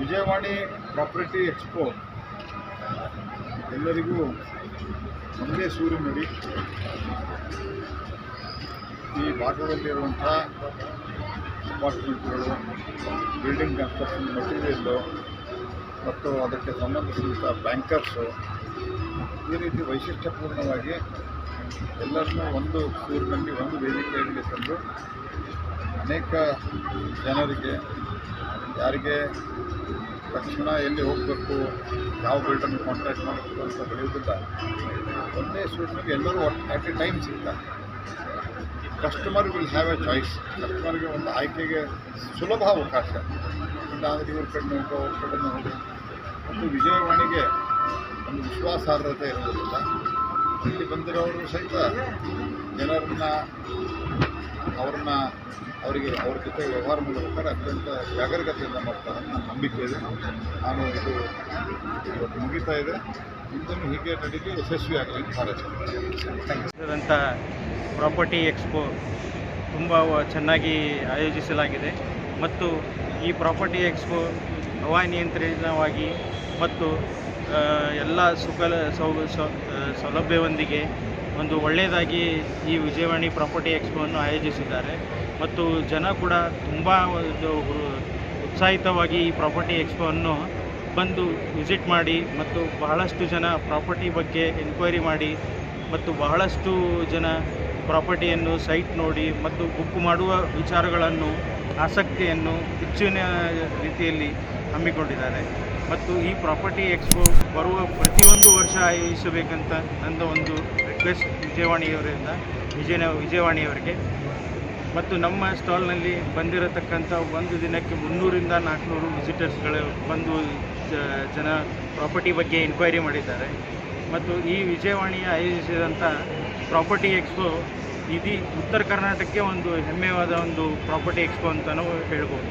Vijayavani property expo, ಎಲ್ಲರಿಗೂ ಒಂದೇ ಸೂರಿನಡಿ ಈ ಭಾಗದಲ್ಲಿರುವಂಥ ಅಪಾರ್ಟ್ಮೆಂಟ್ಗಳು, ಬಿಲ್ಡಿಂಗ್ ಕನ್ಸ್ಟ್ರಕ್ಷನ್ ಮೆಟೀರಿಯಲ್ಲು ಮತ್ತು ಅದಕ್ಕೆ ಸಂಬಂಧಿಸಿದಂಥ ಬ್ಯಾಂಕರ್ಸು, ಈ ರೀತಿ ವೈಶಿಷ್ಟ್ಯಪೂರ್ಣವಾಗಿ ಎಲ್ಲರನ್ನೂ ಒಂದು ಸೂರಿನಲ್ಲಿ, ಒಂದು ವೇದಿಕೆಯಲ್ಲಿ ತಂದು ಅನೇಕ ಜನರಿಗೆ ಯಾರಿಗೆ ತಕ್ಷಣ ಎಲ್ಲಿ ಹೋಗಬೇಕು, ಯಾವ ಬಿಲ್ಡರ್ನ ಕಾಂಟ್ಯಾಕ್ಟ್ ಮಾಡಬೇಕು ಅಂತ ಬೆಳೆಯೋದಿಲ್ಲ ಒಂದೇ ಸೂಚನೆಗೆ ಎಲ್ಲರೂ ಅಟ್ ಎ ಟೈಮ್ ಸಿಗ್ತಾರೆ. Customer will have a choice ಕಸ್ಟಮರ್ಗೆ ಒಂದು ಆಯ್ಕೆಗೆ ಸುಲಭ ಅವಕಾಶ. ಇಲ್ಲ ಇವ್ರ ಕಡೆ ಅವ್ರ ಕಡೆ ಹೋಗಿ ಒಂದು ವಿಜಯವಾಣಿಗೆ ಒಂದು ವಿಶ್ವಾಸಾರ್ಹತೆ ಇರೋದಿಲ್ಲ ಇಲ್ಲಿ ಬಂದಿರೋರು ಸಹಿತ ಜನರನ್ನ ಅವ್ರನ್ನ ಅವರಿಗೆ ಅವ್ರ ಜೊತೆ ವ್ಯವಹಾರ ಮಾಡಬೇಕಾದ್ರೆ ಅತ್ಯಂತ ಜಾಗರೂಕತೆಯಿಂದ ಮಾಡ್ತಾರೆ ನನ್ನ ನಂಬಿಕೆ ಇದೆ. ನಾನು ಇದು ಇವತ್ತು ಮುಗಿತಾ ಇದೆ. ಇದನ್ನು ಹೀಗೆ ನಡೀಲಿ ಯಶಸ್ವಿ ಆಗಲಿ ಅಂತ ಪ್ರಾಪರ್ಟಿ ಎಕ್ಸ್ಪೋ ತುಂಬ ಚೆನ್ನಾಗಿ ಆಯೋಜಿಸಲಾಗಿದೆ. ಮತ್ತು ಈ ಪ್ರಾಪರ್ಟಿ ಎಕ್ಸ್ಪೋ ಹವಾನಿಯಂತ್ರಿತವಾಗಿ ಮತ್ತು ಎಲ್ಲ ಸುಖ ಸೌ- ಸೌಲಭ್ಯವೊಂದಿಗೆ ಒಂದು ಒಳ್ಳೆಯದಾಗಿ ಈ ವಿಜಯವಾಣಿ ಪ್ರಾಪರ್ಟಿ ಎಕ್ಸ್ಪೋವನ್ನು ಆಯೋಜಿಸಿದ್ದಾರೆ. ಮತ್ತು ಜನ ಕೂಡ ತುಂಬ ಉತ್ಸಾಹಿತವಾಗಿ ಈ ಪ್ರಾಪರ್ಟಿ ಎಕ್ಸ್ಪೋವನ್ನು ಬಂದು ವಿಸಿಟ್ ಮಾಡಿ ಮತ್ತು ಬಹಳಷ್ಟು ಜನ ಪ್ರಾಪರ್ಟಿ ಬಗ್ಗೆ ಎನ್ಕ್ವೈರಿ ಮಾಡಿ ಮತ್ತು ಬಹಳಷ್ಟು ಜನ ಪ್ರಾಪರ್ಟಿಯನ್ನು ಸೈಟ್ ನೋಡಿ ಮತ್ತು ಬುಕ್ ಮಾಡುವ ವಿಚಾರಗಳನ್ನು, ಆಸಕ್ತಿಯನ್ನು ಹೆಚ್ಚಿನ ರೀತಿಯಲ್ಲಿ ಹಮ್ಮಿಕೊಂಡಿದ್ದಾರೆ. ಮತ್ತು ಈ ಪ್ರಾಪರ್ಟಿ ಎಕ್ಸ್ಪೋ ಬರುವ ಪ್ರತಿಯೊಂದು ವರ್ಷ ಆಯೋಜಿಸಬೇಕಂತ ನನ್ನ ಒಂದು ರಿಕ್ವೆಸ್ಟ್ ವಿಜಯವಾಣಿಯವರಿಂದ ವಿಜಯ ವಿಜಯವಾಣಿಯವರಿಗೆ. ಮತ್ತು ನಮ್ಮ ಸ್ಟಾಲ್ನಲ್ಲಿ ಬಂದಿರತಕ್ಕಂಥ ಒಂದು ದಿನಕ್ಕೆ ಮುನ್ನೂರಿಂದ ನಾಲ್ಕುನೂರು ವಿಸಿಟರ್ಸ್ಗಳು ಬಂದು ಜನ ಪ್ರಾಪರ್ಟಿ ಬಗ್ಗೆ ಎನ್ಕ್ವೈರಿ ಮಾಡಿದ್ದಾರೆ. ಮತ್ತು ಈ ವಿಜಯವಾಣಿ ಆಯೋಜಿಸಿದಂಥ ಪ್ರಾಪರ್ಟಿ ಎಕ್ಸ್ಪೋ ಇಡೀ ಉತ್ತರ ಕರ್ನಾಟಕಕ್ಕೆ ಒಂದು ಹೆಮ್ಮೆಯಾದ ಒಂದು ಪ್ರಾಪರ್ಟಿ ಎಕ್ಸ್ಪೋ ಅಂತಲೂ ಹೇಳ್ಬೋದು.